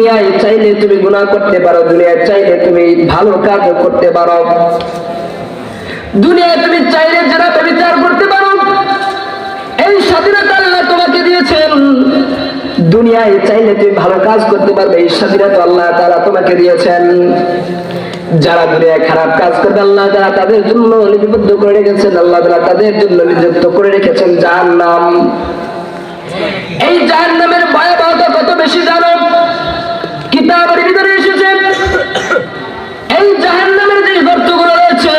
দুনিয়ায় চাইলে তুমি গুনাহ করতে পারো, দুনিয়ায় চাইলে তুমি ভালো কাজ করতে পারো। দুনিয়ায় তুমি চাইলে যারা বিচার করতে পারো, এই স্বাধীনতা আল্লাহ তোমাকে দিয়েছেন। দুনিয়ায় চাইলে তুমি ভালো কাজ করতে পারবে, এই স্বাধীনতা আল্লাহ তারা তোমাকে দিয়েছেন। যারা দুনিয়ায় খারাপ কাজ করবে, আল্লাহ তারা তাদের জন্য লিপিবদ্ধ করে রেখেছেন, আল্লাহ তারা তাদের জন্য নিযুক্ত করে রেখেছেন যার নাম এই জাহান নামের ভয়াবহতা কত বেশি জানো? কিতাবের ভিতরে এসেছে এই জাহান নামের যে গর্তগুলো রয়েছে,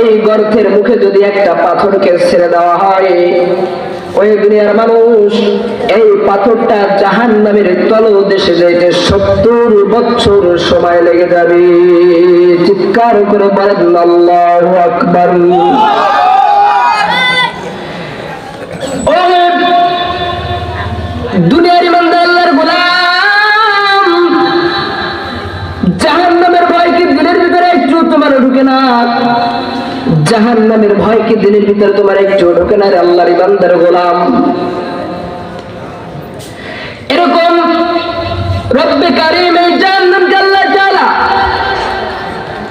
এই গর্তের মুখে যদি একটা পাথরকে ছেড়ে দেওয়া হয়, ওই দুনিয়ার মানুষ এই পাথরটা জাহান নামের তল দেশে যাইতে সত্তর বছর সময় লেগে যাবে। চিৎকার করে বলেন, আল্লাহু আকবার। দুনিয়ার ঢুকে না। জাহান্নামের ভয় কি দিলের ভিতরে তোমার ঢুকে না রে গোলাম। এরকম রব্বে কারিম এই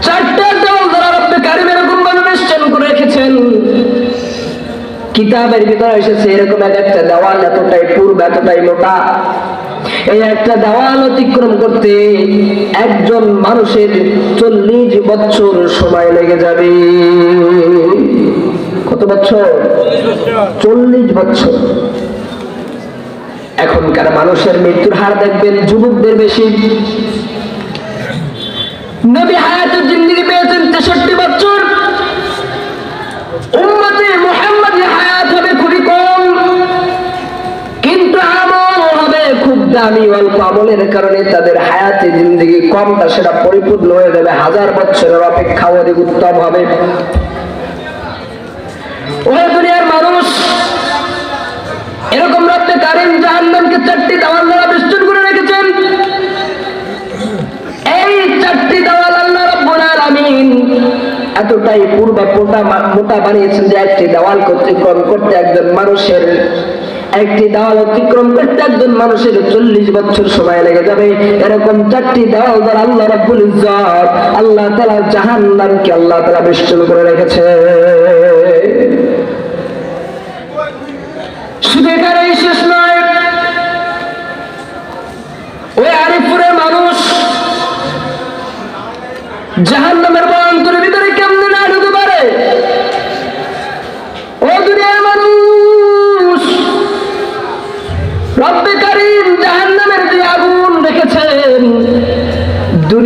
চারটা দেওয়াল দ্বারা রব্বে কারিম এরকম করে রেখেছেন। কিতাবের ভিতরে এসেছে এরকম এক একটা দেওয়াল এতটাই পূর্ব, এতটাই মোটা। এই একটা দেওয়াল অতিক্রম করতে একজন মানুষের চল্লিশ বছর সময় লেগে যাবে। কত বছর? চল্লিশ বছর। এখনকার মানুষের মৃত্যুর হার দেখবেন যুবকদের বেশি। নবী হায়াতের জিন্দিগি পেয়েছেন তেষট্টি বছর। দামি অল্প আমলের কারণে তাদের হায়াতে জিন্দগি কমটা সেটা পরিপূর্ণ হয়ে যাবে। হাজার বছরের অপেক্ষা অধিক উত্তম হবে। এতটাই পূর্ব মোটা বানিয়েছেন যে একটি দেওয়াল অতিক্রম করতে একজন মানুষের একটি দেওয়াল অতিক্রম করতে একজন মানুষের চল্লিশ বছর সময় লেগে যাবে। এরকম চারটি দেওয়াল দ্বারা আল্লাহ রাব্বুল ইজ্জত, আল্লাহ তাআলা জাহান্নামকে আল্লাহ তাআলা বেষ্টন করে রেখেছে। শুধু এখানেই শেষ জাহান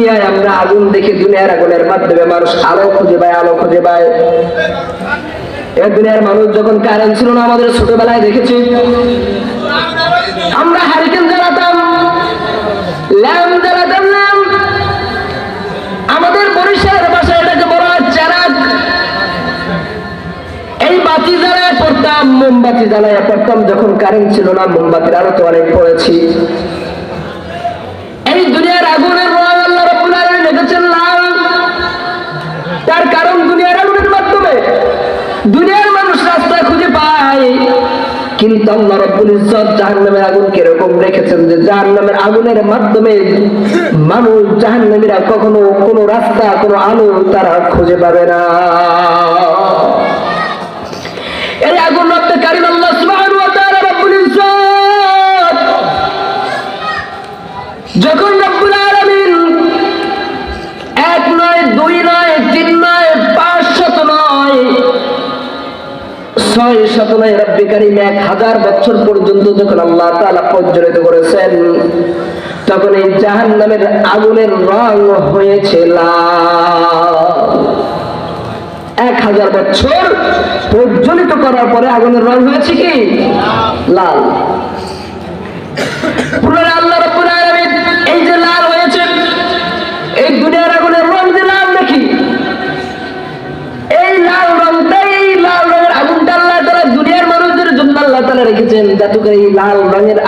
দুনিয়ায় আমরা আগুন দেখি দুনিয়ার আগুনের মাধ্যমে মানুষ আলো খুঁজে পায়, আলো খুঁজে পায়। এ দুনিয়ার মানুষ যখন কারেন্ট ছিল না আমাদের ছোটবেলায় দেখেছি। আমরা হারিকেন জ্বালাতাম, ল্যাম্প জ্বালাতাম, ল্যাম্প। আমাদের বরিশালের ভাষায় এটাকে বলা হয় চারাক এই বাতি জ্বালায় পড়তাম, মোমবাতি জ্বালায় পড়তাম, যখন কারেন্ট ছিল না, মোমবাতির আরও তো অনেক পড়েছি। এই দুনিয়ার আগুনের তার কারণ দুনিয়ার আগুনের মাধ্যমে। দুনিয়ার মানুষ রাস্তায় খুঁজে পায়। কিন্তু আল্লাহ রব্বুল ইজ্জত জাহান্নামের আগুন কীরকম রেখেছেন যে জাহান্নামের আগুনের মাধ্যমে মানুষ জাহান্নামীরা কখনো কোনো রাস্তা, কোনো আলো তারা খুঁজে পাবে না। এই আগুন রব্বে কারিম আল্লাহ সুবহানাহু ওয়া তাআলা রব্বুল ইজ্জত। যখন হাজার বছর পর্যন্ত যখন আল্লাহ তাআলা প্রজ্বলিত করেছেন, তখন এই জাহান নামের আগুনের রং হয়েছে এক হাজার বছর প্রজ্বলিত করার পরে আগুনের রং হয়েছে কি? লাল।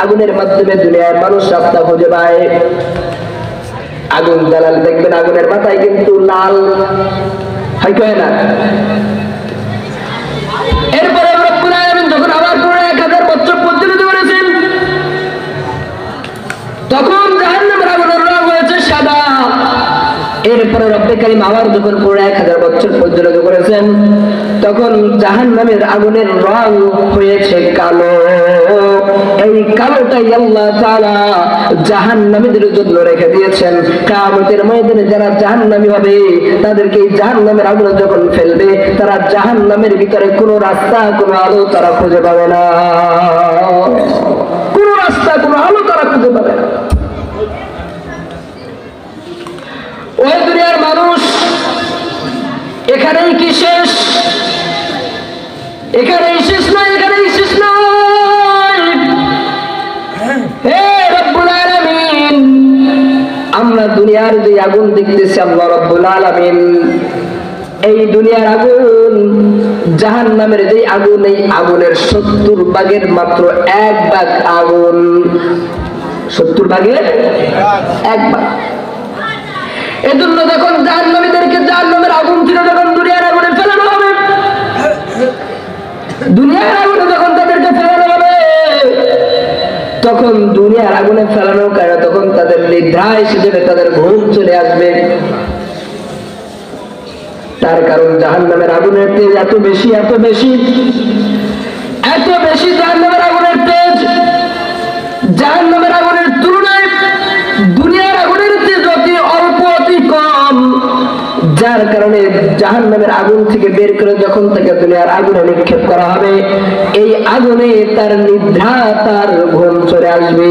আগুনের মাধ্যমে দুনিয়ার মানুষ রাস্তা খুঁজে পায়। আগুন জ্বালালে দেখবেন আগুনের মাথায় কিন্তু লাল হয় না? এরপরে আবার তখন জাহান্নামের আগুনের রং হয়েছে সাদা। এরপরে রব্বে কারিম আবার যখন তখন জাহান নামের আগুনের রং হয়েছে কালো। এই কালোটাই আল্লাহ তাআলা জাহান নামীদের জন্য রেখে দিয়েছেন। কামতের ময়দানে যারা জাহান নামী হবে, তাদেরকে এই জাহান নামের আগুনে যখন ফেলবে, তারা জাহান নামের ভিতরে কোনো রাস্তা, কোনো আলো তারা খুঁজে পাবে না। কোনো রাস্তা, কোনো আলো তারা খুঁজে পাবে না। ওই দুনিয়ার মানুষ, এখানেই কি শেষ? এখানেই দুনিয়ার যে আগুন দেখতেছি আল্লাহ রব্বুল আলামিন। এই দুনিয়ার আগুন জাহান নামের যে আগুন, এই আগুনের সত্তর ভাগের মাত্র এক ভাগ আগুন। সত্তর ভাগের এক ভাগ। এজন্য যখন জাহান্নামীদেরকে জাহান্নামের আগুন থেকে যখন দুনিয়ার আগুনে ফেলানো হবে। দুনিয়ার আগুনে যখন তাদেরকে ফেলানো হবে, তখন দুনিয়ার আগুনে ফেলানো তাদের নিদ্রা এসে যাবে, তাদের ঘুম চলে আসবে। তার কারণ জাহান্নামের আগুনের তেজ এত বেশি এত বেশি এত বেশি জাহান্নামের আগুনের তেজ। জাহান্নামের আগুনের তুলনায় দুনিয়ার আগুনের তেজ অতি অল্প, অতি কম। যার কারণে জাহান্নামের আগুন থেকে বের করে যখন তাকে দুনিয়ার আগুনে নিক্ষেপ করা হবে, এই আগুনে তার নিদ্রা, তার ঘুম চলে আসবে।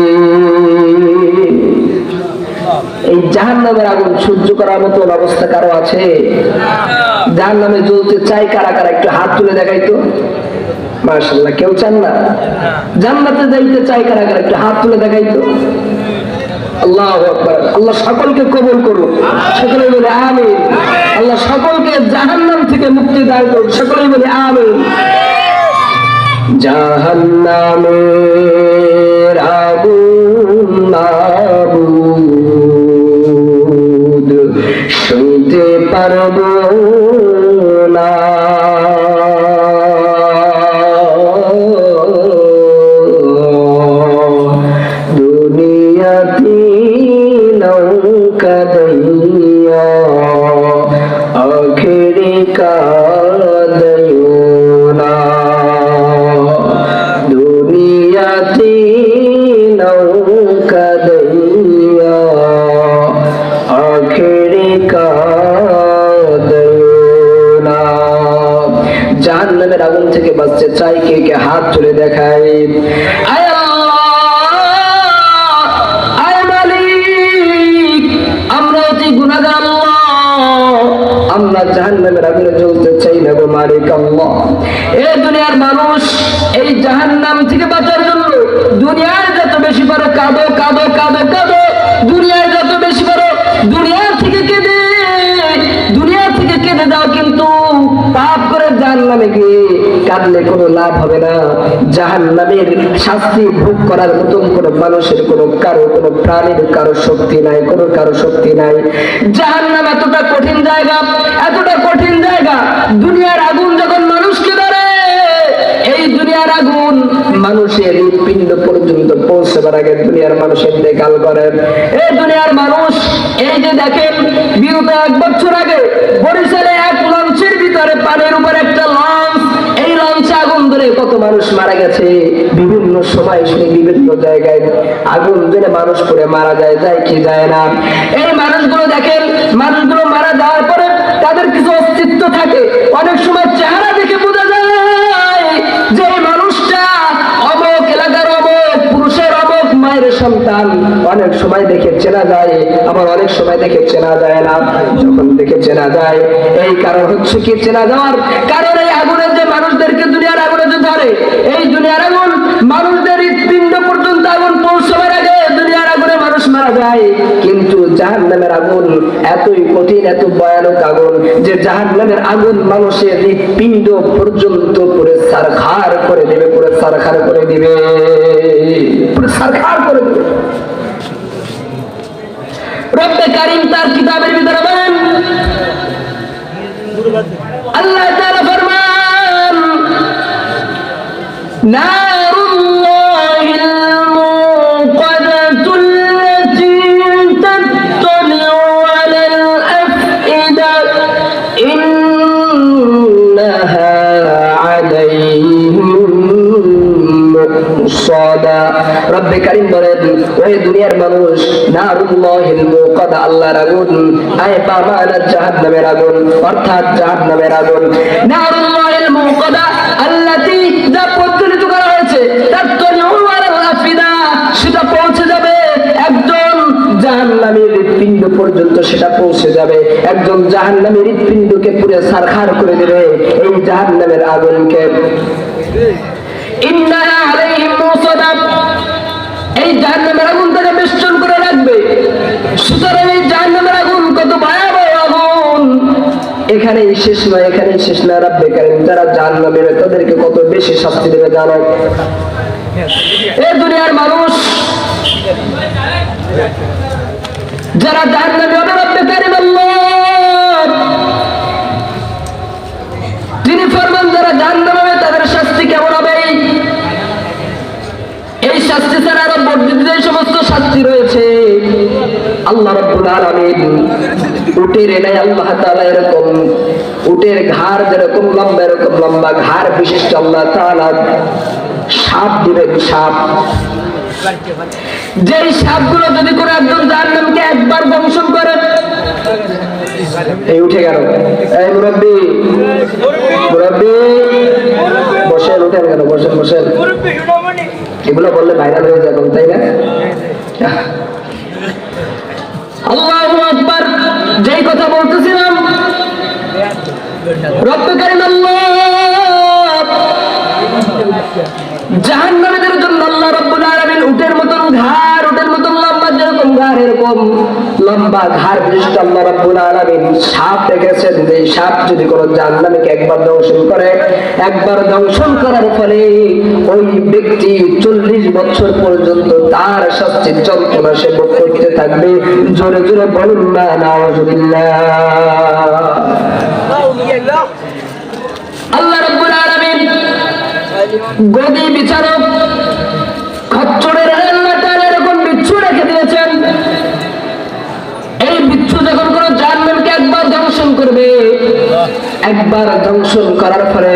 এই জাহান্নামের আগুন সহ্য করার মতো অবস্থা কারও আছে? জাহান্নামে জ্বলতে চাই কারা কারা? একটু হাত তুলে দেখাইতো। মার্শাল্লাহ কেউ চান না? জান্নাতে যাইতে চাই কারা কারা? একটু হাত তুলে দেখাইতো। আল্লাহ সকলকে কবুল করুন সকলে বলে আমিন। আল্লাহ সকলকে জাহান্নাম থেকে মুক্তি দান করুন সকলে বলে আমিন। জাহান্নামের জাহান্নামের আগুন থেকে বাঁচতে চাই, কে কে হাত তুলে দেখায় আমরা। জাহান্নামের আগুনে জ্বলতে চাই না গো মালিক আল্লাহ এ দুনিয়ার মানুষ এই জাহান্নাম থেকে বাঁচার জন্য দুনিয়ার যত বেশি কাঁদো কাঁদো কাঁদলে কোনো লাভ হবে না। জাহান্নামের শাস্তি ভোগ করার মতন কোনো মানুষের কোনো কারও, কোনো প্রাণীর কারও শক্তি নাই, কোনো কারও শক্তি নাই। জাহান্নাম এতটা কঠিন জায়গা, এতটা কঠিন জায়গা, দুনিয়ার আগুন যখন মানুষকে ধরে, এই দুনিয়ার আগুন মানুষের হৃৎপিণ্ড পর্যন্ত পৌঁছবার আগে দুনিয়ার মানুষের দেখাল করেন এই দুনিয়ার মানুষ, এই যে দেখেন বিগত এক বছর আগে কত মানুষ মারা গেছে, বিভিন্ন সময় শুনে বিভিন্ন জায়গায় আগুন ধরে মানুষ পড়ে মারা যায় যায় কি যায় না। এই মানুষগুলো দেখেন, মানুষগুলো মারা যাওয়ার পরে তাদের কিছু অস্তিত্ব থাকে। অনেক সময় চেহারা দেখে বোঝা যায় যে মানুষটা অমক, এলাকার অমক, পুরুষের অমক, মায়ের সন্তান। অনেক সময় দেখে চেনা যায়, আবার অনেক সময় দেখে চেনা যায় না। যখন দেখে চেনা যায়, এই কারণ হচ্ছে কি, চেনা যাওয়ার কারণ এই আগুনের যে মানুষদেরকে দুনিয়ার আগুনে যে ধরে এই দুনিয়ার আগুন মানুষদের হৃৎপিণ্ড পর্যন্ত আগুন পৌঁছবার আগে দুনিয়ার আগুনে মানুষ মারা যায়। কিন্তু জাহান নামের আগুন এতই কঠিন, এত ভয়ানক আগুন যে জাহান নামের আগুন মানুষের হৃৎপিণ্ড পর্যন্ত পুরে সারখার করে দিবে, পুরে সারখার করে দিবে। পুরে সারখার করে দিবে। রব্বে কারিম তার কিতাবের ভিতরে বলেন, আল্লাহ রব্বে কারিম বলেন ওই দুনিয়ার মানুষ, নারুল্লাহিল মুকাদা আল্লাহর আগুন, আয় বামানা জাহান্নামের আগুন, অর্থাৎ জাহান্নামের জাহান্নামীর হৃৎপিণ্ড পর্যন্ত সেটা পৌঁছে যাবে। একজন জাহান্নামীর হৃৎপিণ্ডকে করে দেবে এই জাহান্নামের আগুনকে। এই জাহান্নামের আগুন তাকে বেষ্টন করে রাখবে। সুতরাং এই জাহান্নামের আগুন কত ভয়াবহ এখানেই শেষ নয়, এখানেই শেষ নয়, রাব্বে কারিম। যারা জাহান্নামে তাদেরকে কত বেশি শাস্তি দেবে জানো? এই দুনিয়ার মানুষ। যারা জাহান্নামে কারিম আল্লাহ। তিনি ফরমান যারা জাহান্নামে হবে, তাদের শাস্তি কেমন হবে? এই শাস্তি ছাড়া আরও বর্ধিত যে সমস্ত শাস্তি রয়েছে। আল্লাহ রাব্বুল আলামিন উটের এলাই আল্লাহ তাআলা এরকম উটের ঘাড় যেরকম লম্বা, এরকম লম্বা ঘাড় বিশিষ্ট আল্লাহ তাআলা সাপ দিবেন সাপ। যেই সাপগুলো যদি করে একজন জাহান্নামকে একবার দংশন করে, এই উঠে গেল। এই মুরব্বী মুরব্বী, বসেন উঠেন কেন বসেন বসেন। এগুলো বললে ভাইরাল হয়ে যাবে তাই না? যেই কথা বলতেছিলাম, রব্বে কারিম আল্লাহ, জাহান্নামীদের জন্য আল্লাহ রব্বুল এরকম লম্বা ঘাড় বিশিষ্ট আল্লাহ রব্বুল আলামিন সাপ রেখেছেন যে সাপ যদি কোনো জাহান্নামীকে একবার দংশন করে, একবার দংশন করার ফলে ওই ব্যক্তি চল্লিশ বছর পর্যন্ত তার শাস্তির যন্ত্রণা সে ভোগ করতে থাকবে। জোরে জোরে বলুন না নাউজুবিল্লাহ। আল্লাহ রব্বুল আলামিন গদি বিচারক একবার দংশন করার ফলে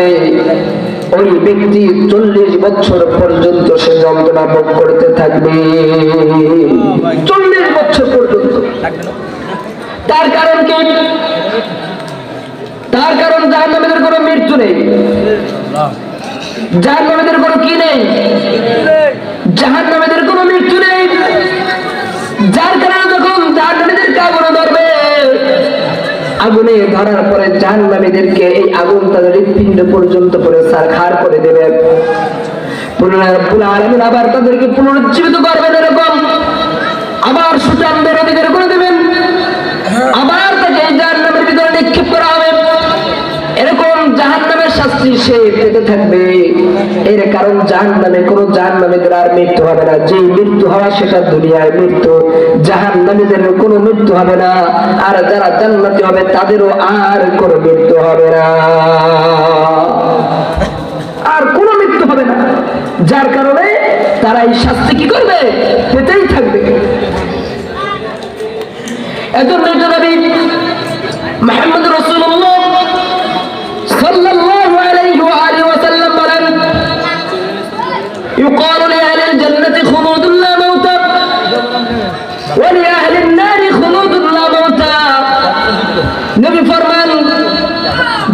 ওই ব্যক্তি চল্লিশ বছর পর্যন্ত সে যন্ত্রণা ভোগ করতে থাকবে। চল্লিশ বছর পর্যন্ত। তার কারণ কি? তার কারণ জাহান্নামীদের কোনো মৃত্যু নেই। জাহান্নামীদের কোনো কি নেই? জাহান্নামীদের কোনো মৃত্যু নেই। যার আগুনে ধরার পরে জাহান্নামীদেরকে এই আগুন তাদের হৃৎপিণ্ড পর্যন্ত করে সারখার করে দেবে। আবার তাদেরকে পুনরুজ্জীবিত করবেন এরকম আবার সুটান বেরোদিদের করে দেবেন। আবার তাকে জাহান্নামের ভিতরে নিক্ষেপ করা হবে। এরকম জাহান্নামের শাস্তি সে পেতে থাকবে। এর কারণ জাহান্নামে কোনো জাহান্নামীদের আর মৃত্যু হবে না। যে মৃত্যু হওয়া সেটা দুনিয়ার মৃত্যু। জাহান জাহান্নামীদের কোনো মৃত্যু হবে না। আর যারা জান্নাতি হবে তাদেরও আর কোনো মৃত্যু হবে না। আর কোনো মৃত্যু হবে না। যার কারণে তারা এই শাস্তি কি করবে? পেতেই থাকবে। এজন্য নবী মোহাম্মদ يقال لأهل الجنة خلود لا موت ولأهل النار خلود لا موت নবী ফরমান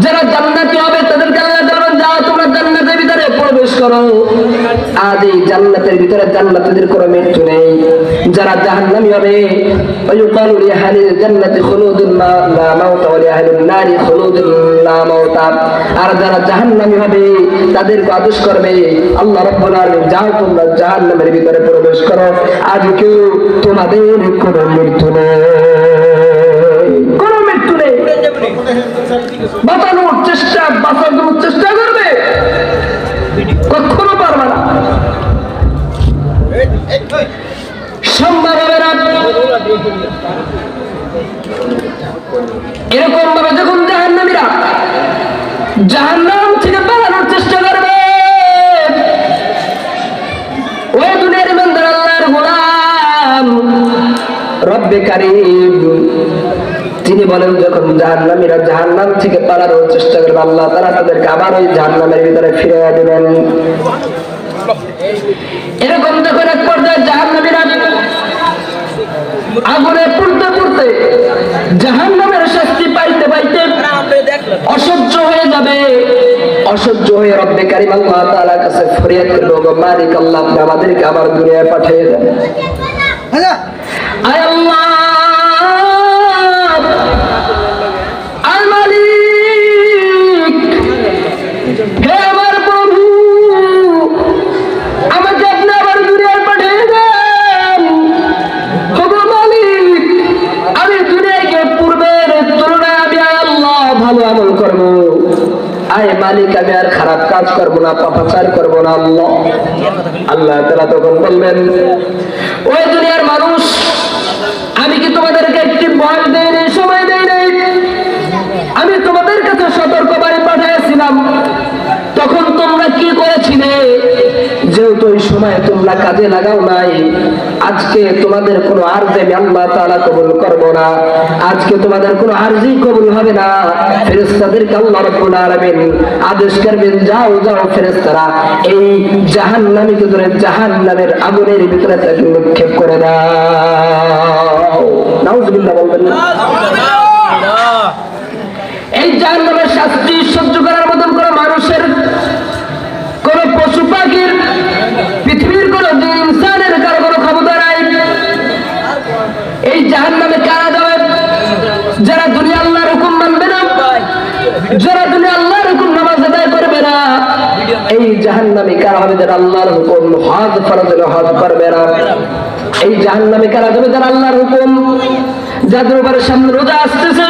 যারা জান্নাতি হবে তাদেরকে আল্লাহ বলবেন যাও তোমরা জান্নাতের ভিতরে প্রবেশ করো আজ এই জান্নাতের ভিতরে জান্নাতীদের কোনো মৃত্যু নেই যারা জাহান্নামী হবে ويقال لأهل الجنة خلود ما لا موت ولأهل النار خلود لا موت আর যারা জাহান্নামী হবে তাদেরকে আদেশ করবে আল্লাহ রাব্বুল আলামিন যাও তোমরা জাহান্নামের ভিতরে প্রবেশ করো আজ কেউ তোমাদের কোনো মৃত্যু নেই কোনো মৃত্যু নেই বাঁচানোর চেষ্টা বাঁচানোর চেষ্টা করবে কখনো জাহান্নাম থেকে পালানোর চেষ্টা করবে। ওই দুনিয়ার ইমানদার আল্লাহর গোলাম রব্বে কারিম। তিনি বলেন যখন জাহান্নামীরা জাহান্নাম থেকে পালানোর চেষ্টা করবে আল্লাহ তারা তাদেরকে আবার ওই জাহান্নামের ভিতরে ফিরে দেবেন। এরকম যখন এক পর্যায়ে জাহান্নামীরা আগুনে পুড়তে পুড়তে জাহান্নামের শাস্তি পাইতে পাইতে অসহ্য হয়ে অসহ্য হয়ে রব্বে কারিম আল্লাহ তাআলার কাছে ফরিয়াদ করবে ওগো মালিক আল্লাহ আপনি আমাদেরকে আবার দুনিয়ায় পাঠিয়ে দেন। আয় আল্লাহ আয় মালিক হে আমার প্রভু আমাকে আপনি আবার দুনিয়ায় পাঠিয়ে দেন। ওগো মালিক আমি দুনিয়ায় পূর্বের তুলনায় আমি আল্লাহ ভালো আয় মালিক, আমি আর খারাপ কাজ করব না পাপাচার করব না, আল্লাহ। আল্লাহ তারা তখন বলবেন ওই দুনিয়ার মানুষ, আমি কি তোমাদেরকে তোমরা কাজে লাগাও নাই। আজকে তোমাদের কোনো আর্জে আল্লাহ তাআলা কবুল করব না। আজকে তোমাদের কোনো আরজি কবুল হবে না। ফেরেশতাদেরকে আল্লাহ রাব্বুল আদেশ করবেন, যাও যাও ফেরেশতারা, এই জাহান্নামীকে ধরে জাহান্নামের আগুনের ভিতরে তাকে নিক্ষেপ করে দাও। বলবেন না। এই জাহান্নামের শাস্তি সহ্য করার মতন কোন মানুষের, কোন পশু পাখির যারা আল্লাহর হুকুম, হজ ফরজ হজ করবে না। এই জাহান্নামে কারা যাবে যারা আল্লাহর হুকুম? যাদের উপরে সামনে রোজা আসতেছে,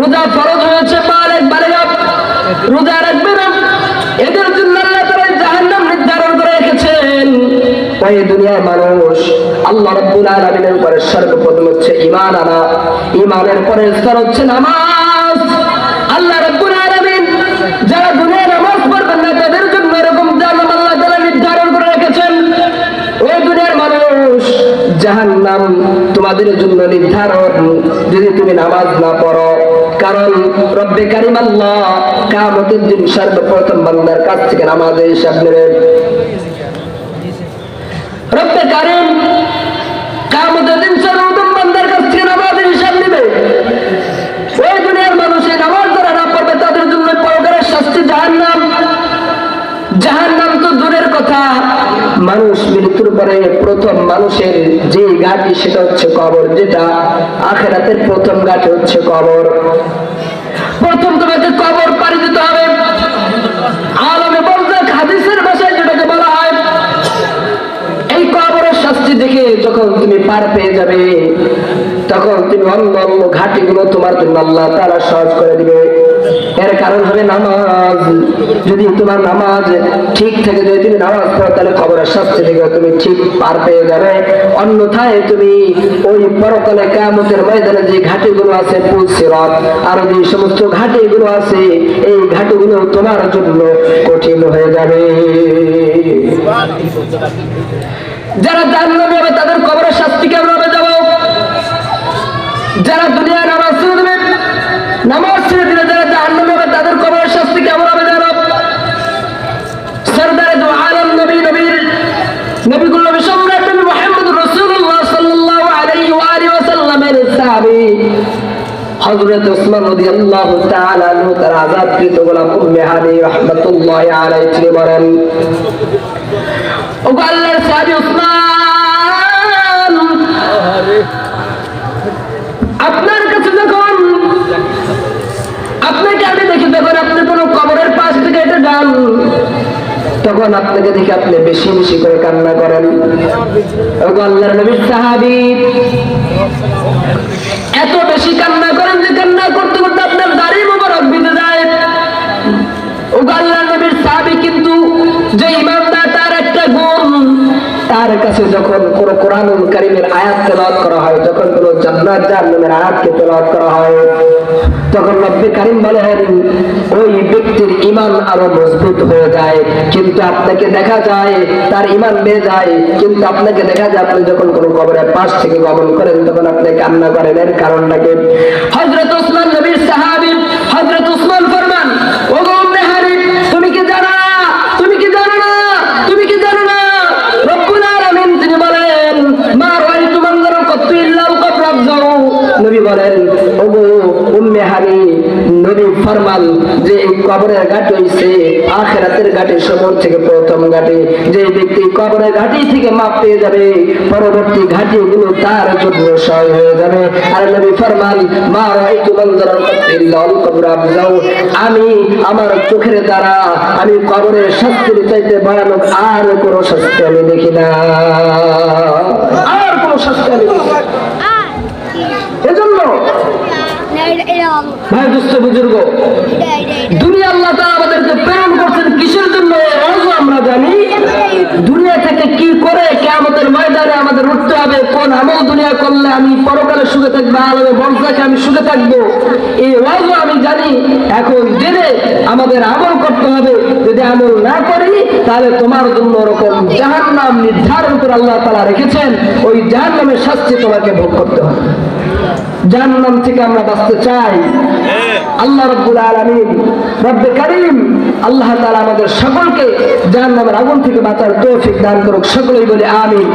রোজা ফরজ হয়েছে বালেক বালেগা রোজা রাখবে না। এদের জন্য আল্লাহ জাহান্নাম নির্ধারণ করে রেখেছেন। দুনিয়ার মানুষ, আল্লাহ রাব্বুল উপরে সর্বপ্রথম হচ্ছে ঈমান আনা। ঈমানের পরে স্তর হচ্ছে নামাজ। আল্লাহ রাব্বুল জাহান্নাম তোমাদের জন্য নির্ধারণ, যদি তুমি নামাজ না পড়ো। কারণ রব্বে কারিম আল্লাহ কামতের দিন সর্বপ্রথম বান্দার কাছ থেকে নামাজের হিসাব নেবেন। রব্বে কারিম কামতের দিন সর্বপ্রথম বান্দার কাছ থেকে নেবে। ওই দুনিয়ার মানুষ নামাজ না পড়বে, তাদের জন্য পরকারের শাস্তি জাহান্নাম। জাহান্নাম তো দূরের কথা। মানুষ মৃত্যুর পরে প্রথম মানুষের যে ঘাটি, সেটা হচ্ছে কবর, যেটা আখেরাতের প্রথম ঘাটি হচ্ছে কবর। প্রথম তোমাকে কবর পাড়ি দিতে হবে। যেটাকে বলা হয়, এই কবরের শাস্তি দেখে যখন তুমি পার পেয়ে যাবে, তখন তুমি অন্য অন্য ঘাটিগুলো তোমার জন্য আল্লাহ তারা সহজ করে দিবে। এর কারণ হবে নামাজ। যদি তোমার নামাজ ঠিক থেকে, যদি তুমি নামাজ পড়ো, তাহলে খবরের শাস্তি থেকে তুমি ঠিক পার পেয়ে যাবে। অন্যথায় তুমি ওই পরকালে কেমতের ময়দানে যে ঘাটিগুলো আছে পুলসিরত আর যে সমস্ত ঘাটিগুলো আছে, এই ঘাটিগুলো তোমার জন্য কঠিন হয়ে যাবে। যারা জাহান্নামে হবে তাদের কবরের শাস্তি কেমন হবে যাব যারা হযরত ওসমান রাদিয়াল্লাহু তাআলা আনহু তার আযাবকৃত গোলাম উম্মে হানি রাহমাতুল্লাহি আলাইহি তিনি বলেন ওগো আল্লাহর সাহাবী উসমান আপনার কাছে যখন আপনাকে আমি দেখি যখন আপনি কোন কবরের পাশ থেকে এটা যান। তখন আপনাকে দেখে আপনি বেশি বেশি করে কান্না করেন। এত বেশি কান্না করেন যে কান্না করতে করতে আপনার দাড়ি মোবারক বিঁধে যায়। ও আল্লাহর নবীর সাহাবি কিন্তু যে গুণ তার কাছে যখন কোন কোরআনুল কারীমের আয়াত তেলাওয়াত করা হয়, যখন কোন জান্নাত জাহান্নামের আয়াতকে তেলাওয়াত করা হয়, তখন রব্বে কারীম বলেন ওই ব্যক্তির ঈমান আরও মজবুত হয়ে যায়। কিন্তু আপনাকে দেখা যায়, তার ঈমান বেড়ে যায়। কিন্তু আপনাকে দেখা যায়, আপনি যখন কোন কবরের পাশ থেকে গমন করেন, তখন আপনি কান্না করেন এর কারণটাকে হযরত ওসমান নবীর সাহাবী, হযরত ওসমান ফরমান কবরের ঘাট হইছে, আখেরাতের ঘাটে সমর থেকে প্রথম ঘাটে। যে ব্যক্তি কবরের ঘাটি থেকে মাপ পেয়ে যাবে, পরবর্তী ঘাটি গুলো তার জন্য সহায় হয়ে যাবে। আর নবী ফরমান মা রাইতু মনজারান ইল্লাল কবর আবজাউ আমি আমার চোখের দ্বারা, আমি কবরের শাস্তির চাইতে ভয়ানক আর কোনো শাস্তি আমি দেখি না। আর কোনো শাস্তি আমি দেখি না। ভাই দুস্থ বুজুর্গ। দুনিয়া আল্লাহ তারা আমাদেরকে প্রেরণ করছেন কিসের জন্য আমরা জানি? দুনিয়া থেকে কি করে কেয়ামতের ময়দানে আমাদের উঠতে হবে? কোন আমল দুনিয়া করলে আমি পরকালে সুখে থাকব, আলমে বংশাকে আমি সুখে থাকব? এই ওয়াজ আমি জানি। এখন জেনে আমাদের আমল করতে হবে। যদি আমল না করি, তাহলে তোমার জন্য ওরকম জাহান নাম নির্ধারণ করে আল্লাহ তালা রেখেছেন। ওই জাহান নামের শাস্তি তোমাকে ভোগ করতে হবে। জাহান্নাম থেকে আমরা বাঁচতে চাই। আল্লাহ রব্বুল আলমিন, রব্বে করিম, আল্লাহ তালা আমাদের সকলকে জাহান্নামের আগুন থেকে বাঁচার তৌফিক দান করুক। সকলেই বলে আমিন।